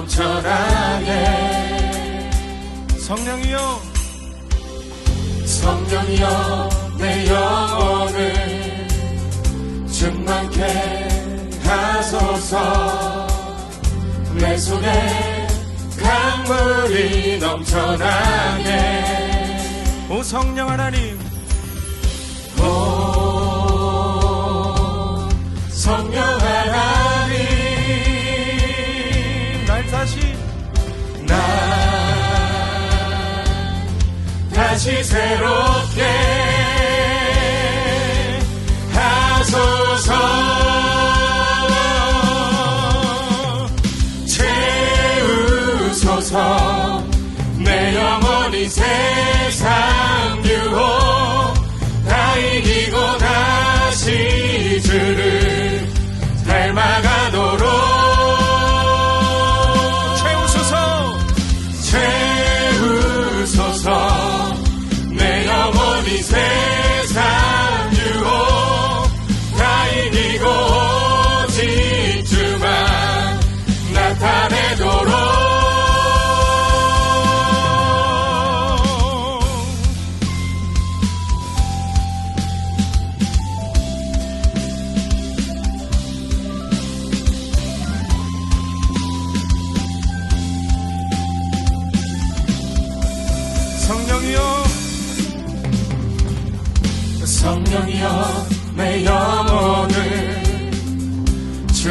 넘쳐나네 성령이여 성령이여 내 영혼을 충만케 하소서. 내 속에 강물이 넘쳐나네. 오 성령 하나님. 오 다시 나 다시 새롭게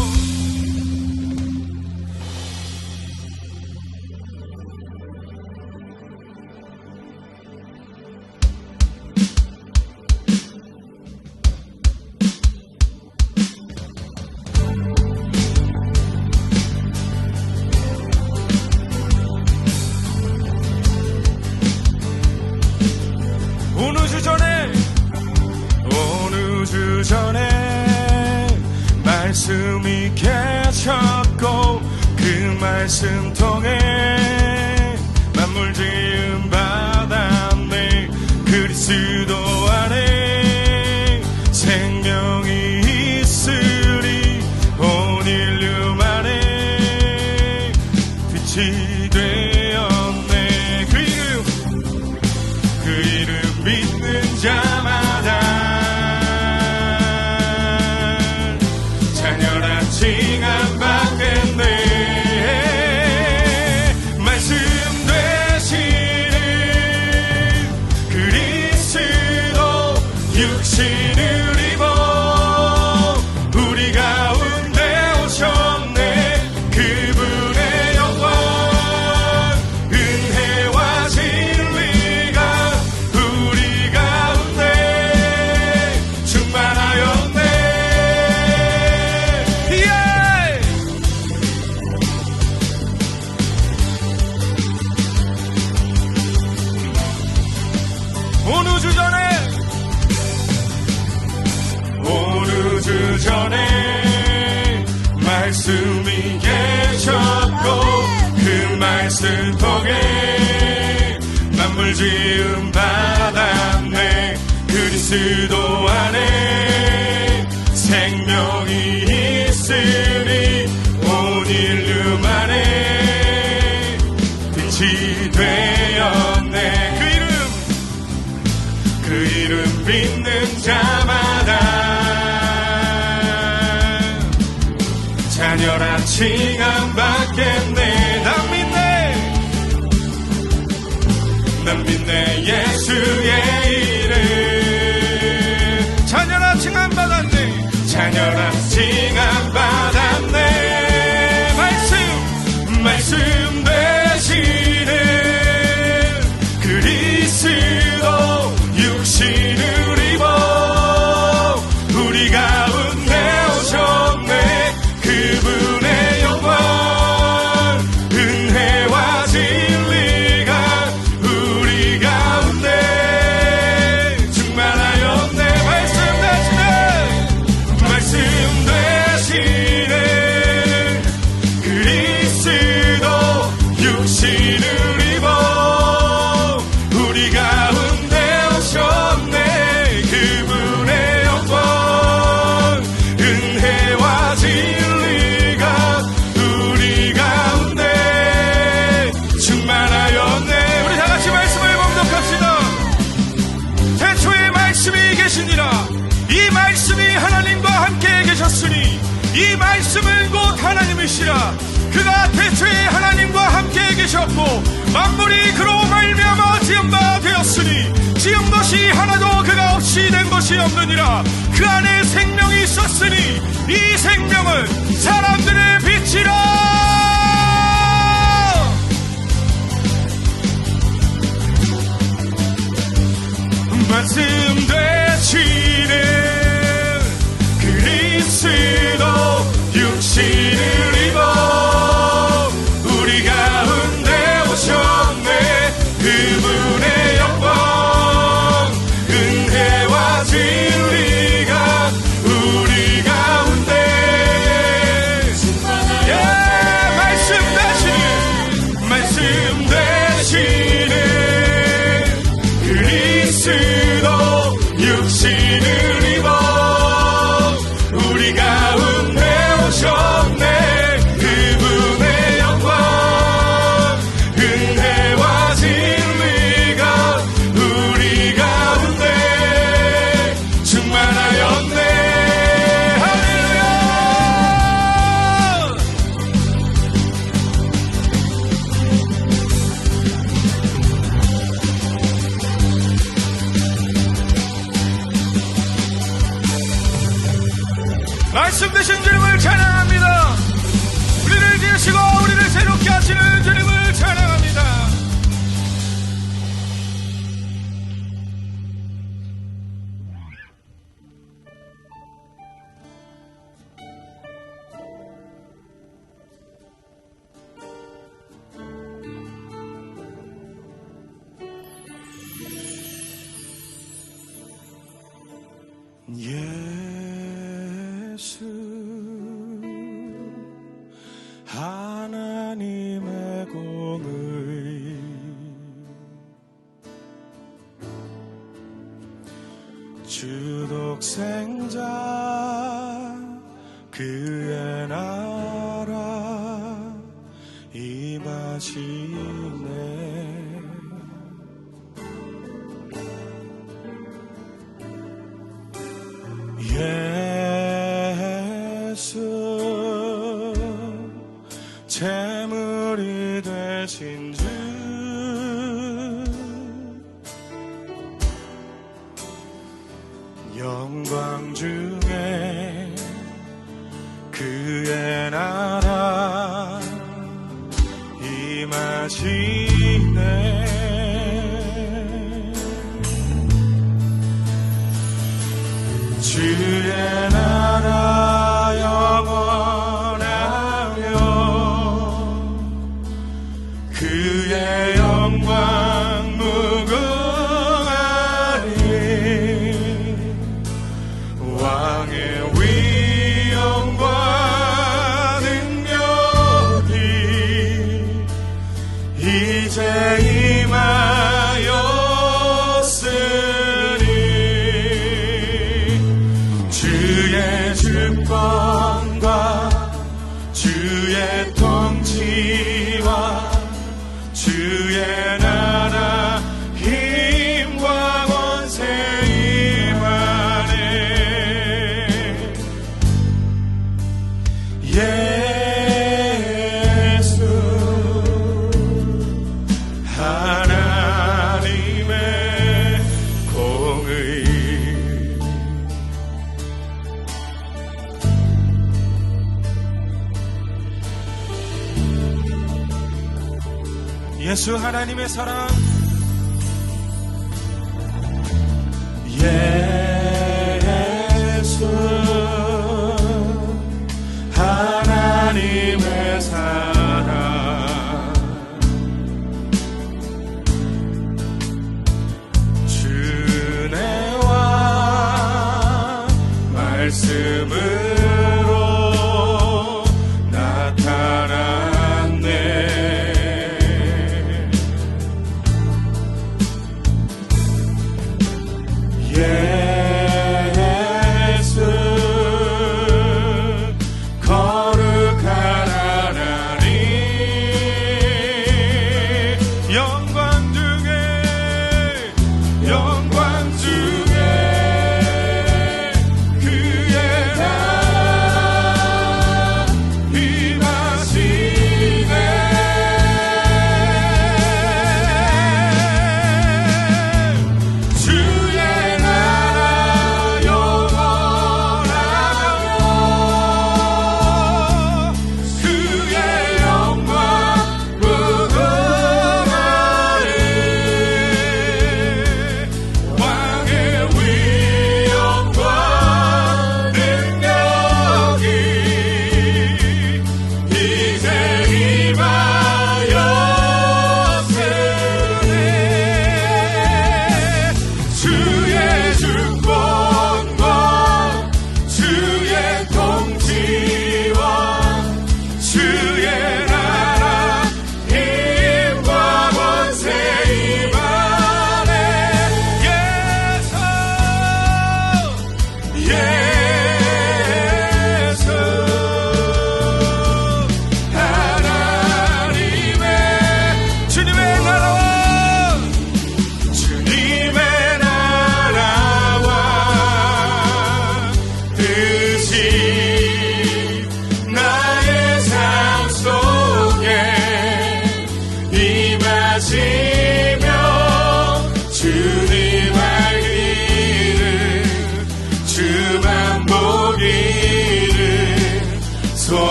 Oh. long 말씀이 계셨고 그 말씀 통해 만물 지음 받았네 그리스도 안에 생명이 있으니 온일 가녀란 칭함 받겠네. 난 믿네. 난 믿네 예수의 이름. 자녀라 칭함 받았네. 자녀라 칭 이 말씀은 곧 하나님이시라. 그가 대체 하나님과 함께 계셨고 만물이 그로 말미암아 지음바 되었으니 지은 것이 하나도 그가 없이 된 것이 없느니라. 그 안에 생명이 있었으니 이 생명은 사람들의 빛이라. 말씀대 주 독생자 그의 나라 임하시네. 예수 재물이 되신 영광 중에 그의 나라 임하시 주 하나님의 사랑 예.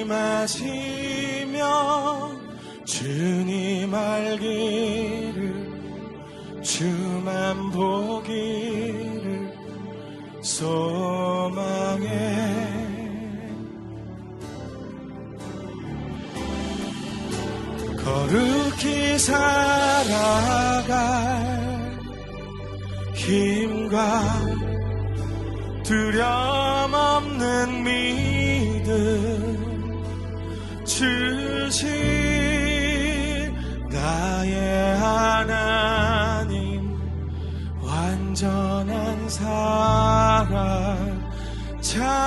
임하시며 주님 알기를 주만 보기를 소망해. 거룩히 살아갈 힘과 두려움 없는 믿음 주신 나의 하나님 완전한 사랑 찬양해.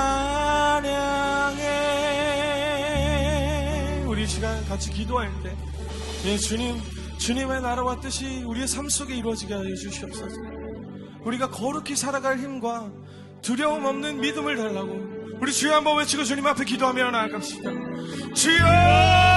우리 이 시간 같이 기도할 때 예, 주님 주님의 나라와 뜻이 우리의 삶 속에 이루어지게 하여 주시옵소서. 우리가 거룩히 살아갈 힘과 두려움 없는 믿음을 달라고 우리 주여 한번 외치고 주님 앞에 기도하며 나아갑시다. 주여